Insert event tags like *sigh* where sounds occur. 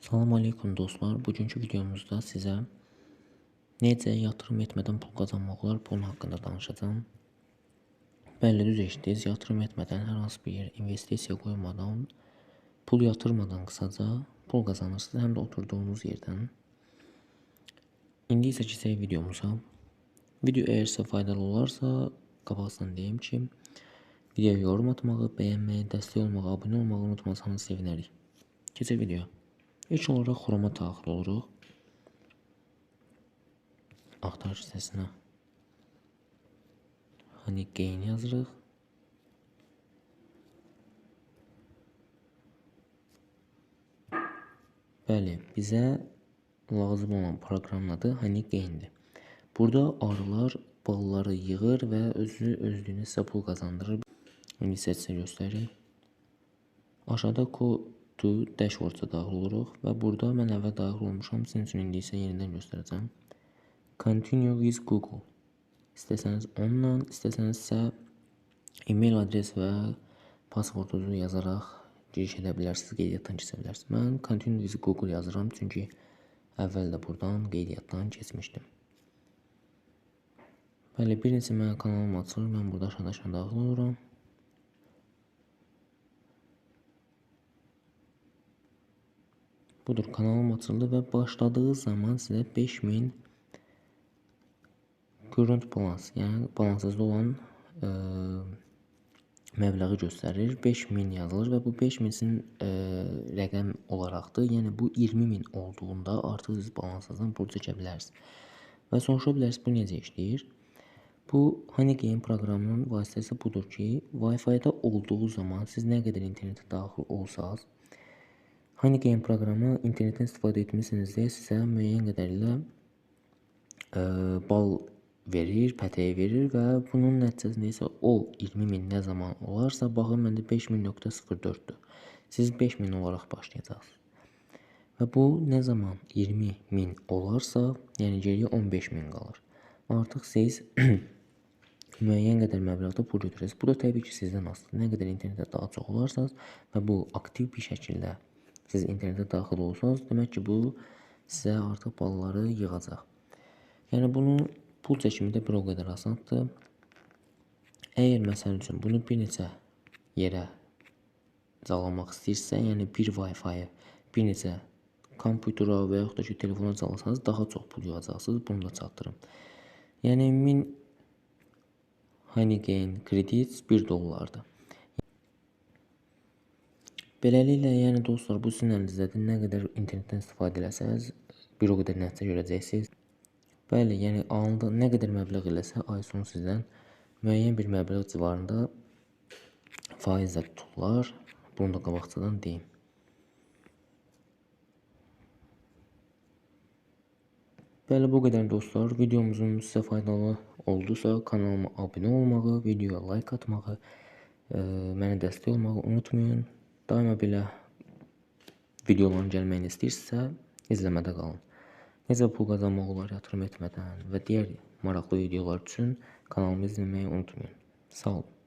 Salam aleykum dostlar. Bugünkü videomuzda sizə necə yatırım etmədən pul qazanmaq olar bunun haqqında danışacağım. Bəli, düz eşitdiniz. Yatırım etmədən hər hansı bir investisiya qoymadan, pul yatırmadan qısaca pul qazanırsınız həm də oturduğunuz yerdən. İndi isə keçək videomuza. Video əgər sizə faydalı olarsa, qabaqcadan deyim ki, videoya yorum atmağı, bəyənməyi, dəstək olmağı, abunə olmağı unutmasanız sevinərik. Keçək videoya. İlk olaraq Chrome-a daxil oluruq. Axtarış sitəsinə Honey Gain yazırıq. Bəli, bizə lazım olan proqramın adı Honey Gain-dir. Burada arılar balları yığır və özü özlüyünə sizə pul qazandırır. İndi sizə göstərir. Aşağıda Code dashboard-a daxil oluruq və burada mən əvvəl daxil olmuşam. Sizin üçün indi isə yenidən göstərəcəm. Continue with Google. İstəsəniz onunla, istəsəniz isə e-mail adres və passwordunuzu yazaraq giriş edə bilərsiniz, qeydiyyatdan keçə bilərsiniz. Mən Continue with Google yazıram çünki əvvəl də buradan qeydiyyatdan keçmişdim. Bəli, bir neçə mənim kanalım açılır. Mən burada aşağıda aşağı daxil oluram. Budur, kanalım açıldı və başladığı zaman sizə 5000 current balans, yəni balansınızda olan ə, məbləği göstərir. 5000 yazılır və bu 5000 sizin ə, rəqəm olaraqdır. Yəni bu 20000 olduğunda artıq siz balansınızdan pul çəkə bilərsiniz. Və soruşa bilərsiniz bu necə işləyir? Bu Honeygain proqramının vasitəsi budur ki, Wi-Fi-da olduğu zaman siz nə qədər internetə daxil olsanız, Honeygain proqramı internetdən istifadə etmisinizdə sizə müəyyən qədərlə ə, bal verir, pətəyi verir və bunun nəticəsində isə o 20 min nə zaman olarsa, baxın məndə 5000.04-dür. Siz 5000 olaraq başlayacaqsınız. Və bu nə zaman 20 min olarsa, yəni geriyə 15 min qalır. Artıq siz *clears throat* müəyyən qədər məbləğdə pul götürürsünüz. Bu da təbii ki, sizdən asılıdır. Nə qədər internetdə daha çox olarsanız və bu aktiv bir şəkildə siz internetə daxil olsanız, demək ki, bu sizə artıq balları yığacaq. Yəni bunun pul çəkimi də bir o qədər asandır. Əgər məsəl üçün bunu bir neçə yerə calamaq istəyirsə, yəni bir Wi-Fi-yə bir neçə kompüterə və yaxud da ki, telefona calasanız daha çox pul yığacaqsınız. Bunu da çatdırım. Yəni 1000 Honeygain kredit 1 dollardır. Beləliklə, yəni dostlar, bu sizin əlinizdədir. Nə qədər internetdən istifadə eləsəniz, bir o qədər nəticə görəcəksiniz. Bəli, yəni anında nə qədər məbləğ eləsə, ay sonu sizdən müəyyən bir məbləğ civarında faizlə tuturlar. Bunu da qabaqcadan deyim. Bəli, bu qədər dostlar. Videomuzun sizə faydalı oldusa, kanalıma abunə olmağı, videoya like atmağı, ə, mənə dəstək olmağı unutmayın. Daima belə videoların gəlməyini istəyirsinizsə, izləmədə qalın. Necə pul qazanmaq olar yatırım etmədən və digər maraqlı videolar üçün kanalımı izləməyi unutmayın. Sağ olun.